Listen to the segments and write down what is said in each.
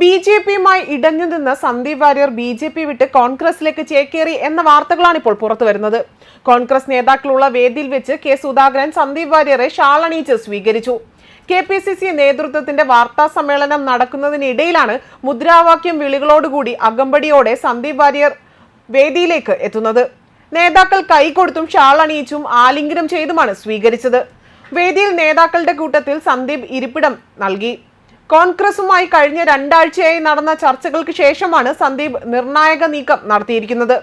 B J പിയുമായി ഇടഞ്ഞു നിന്ന് Sandeep Warrier B J P വിട്ട് കോൺഗ്രസിലേക്ക് ചേക്കേറി എന്ന വാർത്തകളാണ് ഇപ്പോൾ പുറത്തു വരുന്നത്. കോൺഗ്രസ് നേതാക്കളുള്ള വേദിയിൽ വെച്ച് കെ സുധാകരൻ സന്ദീപ് വാര്യറെ ഷാളണീച്ച് സ്വീകരിച്ചു. കെ പി സി സി നേതൃത്വത്തിന്റെ വാർത്താ സമ്മേളനം നടക്കുന്നതിനിടയിലാണ് മുദ്രാവാക്യം വിളികളോടുകൂടി അകമ്പടിയോടെ സന്ദീപ് വാര്യർ വേദിയിലേക്ക് എത്തുന്നത്. നേതാക്കൾ കൈകൊടുത്തും ഷാൾ അണിയിച്ചും ആലിംഗനം ചെയ്തുമാണ് സ്വീകരിച്ചത്. വേദിയിൽ നേതാക്കളുടെ കൂട്ടത്തിൽ സന്ദീപ് ഇരിപ്പിടം നൽകി. കോൺഗ്രസുമായി കഴിഞ്ഞ രണ്ടാഴ്ചയായി നടന്ന ചർച്ചകൾക്ക് ശേഷമാണ് സന്ദീപ് നിർണായക നീക്കം നടത്തിയിരിക്കുന്നത്.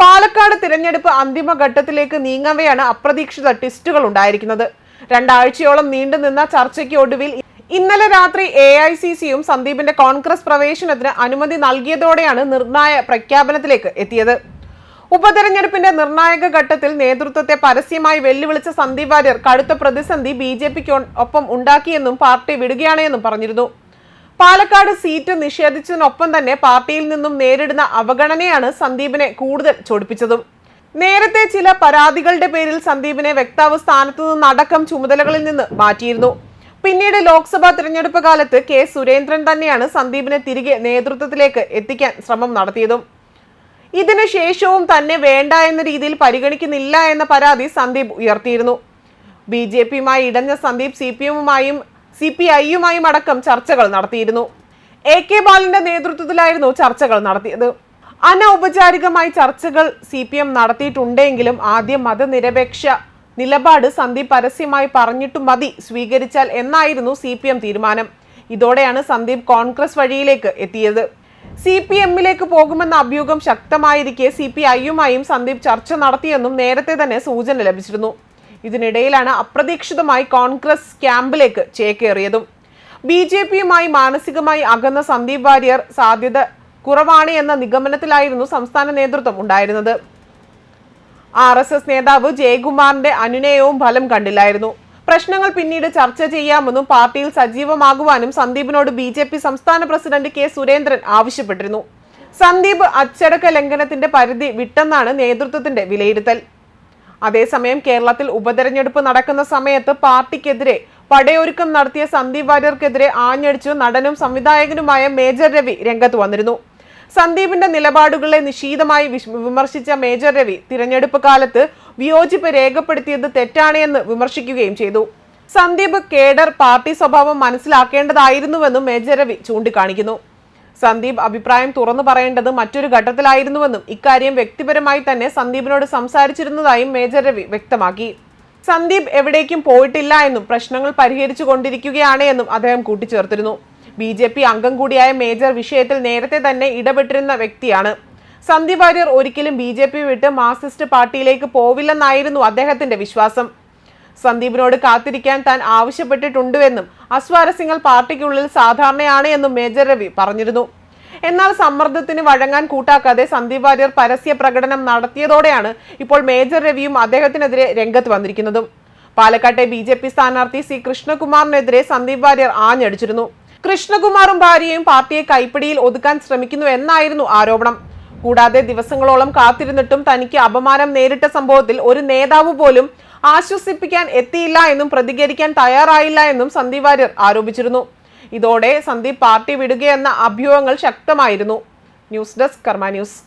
പാലക്കാട് തിരഞ്ഞെടുപ്പ് അന്തിമഘട്ടത്തിലേക്ക് നീങ്ങവെയാണ് അപ്രതീക്ഷിത ട്വിസ്റ്റുകൾ ഉണ്ടായിരിക്കുന്നത്. രണ്ടാഴ്ചയോളം നീണ്ടുനിന്ന ചർച്ചയ്ക്ക് ഒടുവിൽ ഇന്നലെ രാത്രി എ ഐ സി സിയും സന്ദീപിന്റെ കോൺഗ്രസ് പ്രവേശനത്തിന് അനുമതി നൽകിയതോടെയാണ് നിർണായ പ്രഖ്യാപനത്തിലേക്ക് എത്തിയത്. ഉപതെരഞ്ഞെടുപ്പിന്റെ നിർണായക ഘട്ടത്തിൽ നേതൃത്വത്തെ പരസ്യമായി വെല്ലുവിളിച്ച സന്ദീപ് വാര്യർ കടുത്ത പ്രതിസന്ധി ബി ജെ പിക്ക് ഒപ്പം ഉണ്ടാക്കിയെന്നും പാർട്ടി വിടുകയാണെന്നും പറഞ്ഞിരുന്നു. പാലക്കാട് സീറ്റ് നിഷേധിച്ചതിനൊപ്പം തന്നെ പാർട്ടിയിൽ നിന്നും നേരിടുന്ന അവഗണനയാണ് സന്ദീപിനെ കൂടുതൽ ചൊടിപ്പിച്ചതും. നേരത്തെ ചില പരാതികളുടെ പേരിൽ സന്ദീപിനെ വ്യക്താവ് സ്ഥാനത്തു നിന്നടക്കം ചുമതലകളിൽ നിന്ന് മാറ്റിയിരുന്നു. പിന്നീട് ലോക്സഭാ തിരഞ്ഞെടുപ്പ് കാലത്ത് കെ സുരേന്ദ്രൻ തന്നെയാണ് സന്ദീപിനെ തിരികെ നേതൃത്വത്തിലേക്ക് എത്തിക്കാൻ ശ്രമം നടത്തിയതും. ഇതിനു ശേഷവും തന്നെ വേണ്ട എന്ന രീതിയിൽ പരിഗണിക്കുന്നില്ല എന്ന പരാതി സന്ദീപ് ഉയർത്തിയിരുന്നു. ബി ജെ പിയുമായി ഇടഞ്ഞ സന്ദീപ് സി പി എമ്മുമായും സി പി ഐയുമായും അടക്കം ചർച്ചകൾ നടത്തിയിരുന്നു. എ കെ ബാലിന്റെ നേതൃത്വത്തിലായിരുന്നു ചർച്ചകൾ നടത്തിയത്. അനൗപചാരികമായി ചർച്ചകൾ സി പി എം നടത്തിയിട്ടുണ്ടെങ്കിലും ആദ്യം മതനിരപേക്ഷ നിലപാട് സന്ദീപ് പരസ്യമായി പറഞ്ഞിട്ടു മതി സ്വീകരിച്ചാൽ എന്നായിരുന്നു സി തീരുമാനം. ഇതോടെയാണ് സന്ദീപ് കോൺഗ്രസ് വഴിയിലേക്ക് എത്തിയത്. സി പി എമ്മിലേക്ക് പോകുമെന്ന അഭ്യൂഹം ശക്തമായിരിക്കെ സി പി ഐയുമായും സന്ദീപ് ചർച്ച നടത്തിയെന്നും നേരത്തെ തന്നെ സൂചന ലഭിച്ചിരുന്നു. ഇതിനിടയിലാണ് അപ്രതീക്ഷിതമായി കോൺഗ്രസ് ക്യാമ്പിലേക്ക് ചേക്കേറിയതും. ബി ജെ പിയുമായി മാനസികമായി അകന്ന സന്ദീപ് വാര്യർ സാധ്യത കുറവാണ് എന്ന നിഗമനത്തിലായിരുന്നു സംസ്ഥാന നേതൃത്വം ഉണ്ടായിരുന്നത്. ആർ എസ് എസ് നേതാവ് ജയകുമാറിന്റെ അനുനയവും ഫലം കണ്ടില്ലായിരുന്നു. പ്രശ്നങ്ങൾ പിന്നീട് ചർച്ച ചെയ്യാമെന്നും പാർട്ടിയിൽ സജീവമാകുവാനും സന്ദീപിനോട് ബി ജെ പി സംസ്ഥാന പ്രസിഡന്റ് കെ സുരേന്ദ്രൻ ആവശ്യപ്പെട്ടിരുന്നു. സന്ദീപ് അച്ചടക്ക ലംഘനത്തിന്റെ പരിധി വിട്ടെന്നാണ് നേതൃത്വത്തിന്റെ വിലയിരുത്തൽ. അതേസമയം കേരളത്തിൽ ഉപതെരഞ്ഞെടുപ്പ് നടക്കുന്ന സമയത്ത് പാർട്ടിക്കെതിരെ പടയൊരുക്കം നടത്തിയ സന്ദീപ് വാര്യർക്കെതിരെ ആഞ്ഞടിച്ചു നടനും സംവിധായകനുമായ മേജർ രവി രംഗത്ത് വന്നിരുന്നു. സന്ദീപിന്റെ നിലപാടുകളെ നിശീതമായി വിമർശിച്ച മേജർ രവി തിരഞ്ഞെടുപ്പ് കാലത്ത് വിയോജിപ്പ് രേഖപ്പെടുത്തിയത് തെറ്റാണ് എന്ന് വിമർശിക്കുകയും ചെയ്തു. സന്ദീപ് കേഡർ പാർട്ടി സ്വഭാവം മനസ്സിലാക്കേണ്ടതായിരുന്നുവെന്നും മേജർ രവി ചൂണ്ടിക്കാണിക്കുന്നു. സന്ദീപ് അഭിപ്രായം തുറന്നു പറയേണ്ടത് മറ്റൊരു ഘട്ടത്തിലായിരുന്നുവെന്നും ഇക്കാര്യം വ്യക്തിപരമായി തന്നെ സന്ദീപിനോട് സംസാരിച്ചിരുന്നതായും മേജർ രവി വ്യക്തമാക്കി. സന്ദീപ് എവിടേക്കും പോയിട്ടില്ല എന്നും പ്രശ്നങ്ങൾ പരിഹരിച്ചു കൊണ്ടിരിക്കുകയാണ് എന്നും അദ്ദേഹം കൂട്ടിച്ചേർത്തിരുന്നു. ബി ജെ പി അംഗം കൂടിയായ മേജർ വിഷയത്തിൽ നേരത്തെ തന്നെ ഇടപെട്ടിരുന്ന വ്യക്തിയാണ്. സന്ദീപ് വാര്യർ ഒരിക്കലും ബി ജെ പി വിട്ട് മാർക്സിസ്റ്റ് പാർട്ടിയിലേക്ക് പോവില്ലെന്നായിരുന്നു അദ്ദേഹത്തിന്റെ വിശ്വാസം. സന്ദീപിനോട് കാത്തിരിക്കാൻ താൻ ആവശ്യപ്പെട്ടിട്ടുണ്ടുവെന്നും അസ്വാരസ്യങ്ങൾ പാർട്ടിക്കുള്ളിൽ സാധാരണയാണ് എന്നും മേജർ രവി പറഞ്ഞിരുന്നു. എന്നാൽ സമ്മർദ്ദത്തിന് വഴങ്ങാൻ കൂട്ടാക്കാതെ സന്ദീപ് വാര്യർ പരസ്യ പ്രകടനം നടത്തിയതോടെയാണ് ഇപ്പോൾ മേജർ രവിയും അദ്ദേഹത്തിനെതിരെ രംഗത്ത് വന്നിരിക്കുന്നതും. പാലക്കാട്ടെ ബി ജെ പി സ്ഥാനാർത്ഥി സി കൃഷ്ണകുമാറിനെതിരെ സന്ദീപ് വാര്യർ ആഞ്ഞടിച്ചിരുന്നു. കൃഷ്ണകുമാറും ഭാര്യയും പാർട്ടിയെ കൈപ്പിടിയിൽ ഒതുക്കാൻ ശ്രമിക്കുന്നു എന്നായിരുന്നു ആരോപണം. കൂടാതെ ദിവസങ്ങളോളം കാത്തിരുന്നിട്ടും തനിക്ക് അപമാനം നേരിട്ട സംഭവത്തിൽ ഒരു നേതാവ് പോലും ആശ്വസിപ്പിക്കാൻ എത്തിയില്ല എന്നും പ്രതികരിക്കാൻ തയ്യാറായില്ല എന്നും സന്ദീപ് വാര്യർ ആരോപിച്ചിരുന്നു. ഇതോടെ സന്ദീപ് പാർട്ടി വിടുകയെന്ന അഭ്യൂഹങ്ങൾ ശക്തമായിരുന്നു. News desk Karma news.